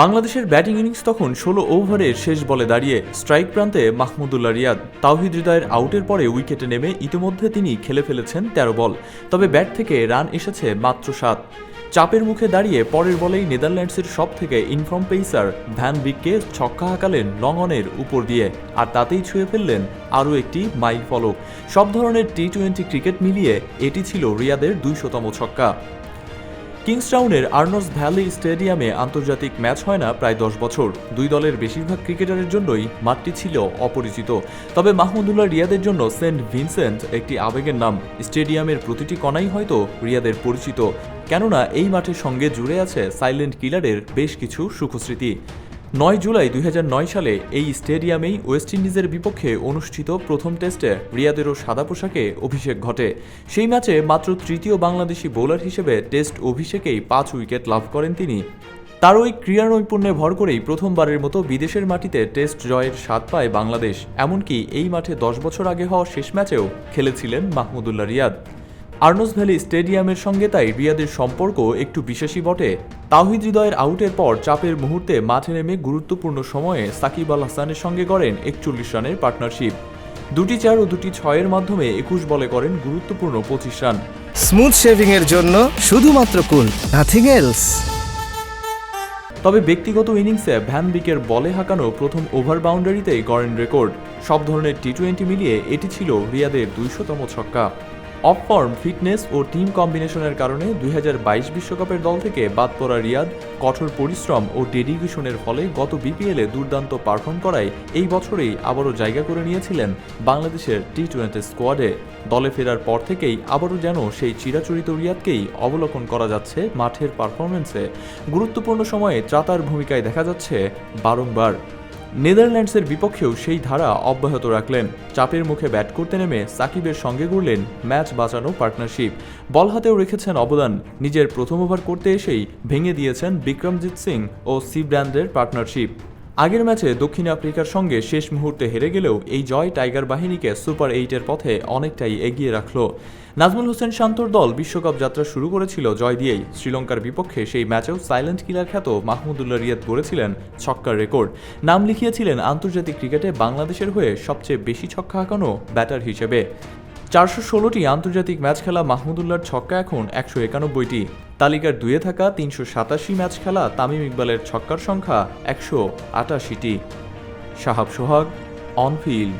বাংলাদেশের batting innings তখন ষোলো ওভারের শেষ বলে দাঁড়িয়ে স্ট্রাইক প্রান্তে মাহমুদুল্লাহ রিয়াদ তাওহিদ হৃদয়ের আউটের পরে উইকেটে নেমে ইতিমধ্যে তিনি খেলে ফেলেছেন তেরো বল। তবে ব্যাট থেকে রান এসেছে মাত্র সাত। চাপের মুখে দাঁড়িয়ে পরের বলেই নেদারল্যান্ডসের সব থেকে ইনফর্ম পেসার ভ্যান বিককে ছক্কা হাঁকালেন লং অনের উপর দিয়ে, আর তাতেই ছুঁয়ে ফেললেন আরও একটি মাইল ফলক। সব ধরনের টি টোয়েন্টি ক্রিকেট মিলিয়ে এটি ছিল রিয়াদের দুইশতম ছক্কা। কিংসটাউনের আর্নস ভ্যালি স্টেডিয়ামে আন্তর্জাতিক ম্যাচ হয় না প্রায় দশ বছর। দুই দলের বেশিরভাগ ক্রিকেটারের জন্যই মাঠটি ছিল অপরিচিত। তবে মাহমুদুল্লাহ রিয়াদের জন্য সেন্ট ভিনসেন্ট একটি আবেগের নাম। স্টেডিয়ামের প্রতিটি কণাই হয়তো রিয়াদের পরিচিত। কেননা এই মাঠের সঙ্গে জুড়ে আছে সাইলেন্ট কিলারের বেশ কিছু সুখস্মৃতি। নয় জুলাই দুই হাজার নয় সালে এই স্টেডিয়ামেই ওয়েস্ট ইন্ডিজের বিপক্ষে অনুষ্ঠিত প্রথম টেস্টে রিয়াদেরও সাদা পোশাকে অভিষেক ঘটে। সেই ম্যাচে মাত্র তৃতীয় বাংলাদেশি বোলার হিসেবে টেস্ট অভিষেকেই পাঁচ উইকেট লাভ করেন তিনি। তার ওই ক্রীড়া নৈপুণ্যে ভর করেই প্রথমবারের মতো বিদেশের মাটিতে টেস্ট জয়ের স্বাদ পায় বাংলাদেশ। এমনকি এই মাঠে দশ বছর আগে হওয়া শেষ ম্যাচেও খেলেছিলেন মাহমুদুল্লাহ রিয়াদ। আর্নস ভ্যালি স্টেডিয়ামের সঙ্গে তাই রিয়াদের সম্পর্ক একটু বিশেষই বটে। তাওহিদ হৃদয়ের আউটের পর চাপের মুহূর্তে মাঠে নেমে গুরুত্বপূর্ণ সময়ে সাকিব আল হাসানের সঙ্গে করেন একচল্লিশ রানের পার্টনারশিপ। দুটি চার ও দুটি ছয়ের মাধ্যমে একুশ বলে করেন গুরুত্বপূর্ণ পঁচিশ রান। স্মুথ শেভিং এর জন্য শুধুমাত্র কুল নাথিং এলস তবে ব্যক্তিগত ইনিংসে ভ্যান বিকের বলে হাঁকানো প্রথম ওভার বাউন্ডারিতেই গড়েন রেকর্ড। সব ধরনের টি টোয়েন্টি মিলিয়ে এটি ছিল রিয়াদের দুইশতম ছক্কা। অফ ফর্ম ফিটনেস ও টিম কম্বিনেশনের কারণে দুই বিশ্বকাপের দল থেকে বাদ পড়া রিয়াদ কঠোর পরিশ্রম ও ডেডিকেশনের ফলে গত বিপিএলে দুর্দান্ত পারফর্ম করায় এই বছরেই আবারও জায়গা করে নিয়েছিলেন বাংলাদেশের টি টোয়েন্টি স্কোয়াডে। দলে ফেরার পর থেকেই আবারও যেন সেই চিরাচরিত রিয়াদকেই অবলোকন করা যাচ্ছে মাঠের পারফরমেন্সে গুরুত্বপূর্ণ সময়ে ত্রাতার ভূমিকায় দেখা যাচ্ছে বারংবার। নেদারল্যান্ডসের বিপক্ষেও সেই ধারা অব্যাহত রাখলেন। চাপের মুখে ব্যাট করতে নেমে সাকিবের সঙ্গে গড়লেন ম্যাচ বাঁচানো পার্টনারশিপ। বল হাতেও রেখেছেন অবদান। নিজের প্রথম ওভার করতে এসেই ভেঙে দিয়েছেন বিক্রমজিৎ সিং ও সি ব্র্যান্ডের পার্টনারশিপ। আগের ম্যাচে দক্ষিণ আফ্রিকার সঙ্গে শেষ মুহূর্তে হেরে গেলেও এই জয় টাইগার বাহিনীকে সুপার এইটের পথে অনেকটাই এগিয়ে রাখল। নাজমুল হোসেন শান্তর দল বিশ্বকাপ যাত্রা শুরু করেছিল জয় দিয়েই। শ্রীলঙ্কার বিপক্ষে সেই ম্যাচেও সাইলেন্ট কিলার খ্যাত মাহমুদুল্লাহ রিয়াদ গড়েছিলেন ছক্কার রেকর্ড। নাম লিখিয়েছিলেন আন্তর্জাতিক ক্রিকেটে বাংলাদেশের হয়ে সবচেয়ে বেশি ছক্কা হাঁকানো ব্যাটার হিসেবে। চারশো ষোলোটি আন্তর্জাতিক ম্যাচ খেলা মাহমুদুল্লাহর ছক্কা এখন একশো একানব্বইটি। তালিকার দুয়ে থাকা তিনশো সাতাশি ম্যাচ খেলা তামিম ইকবালের ছক্কার সংখ্যা একশো আটাশিটি। সাহাব সোহাগ, অনফিল্ড।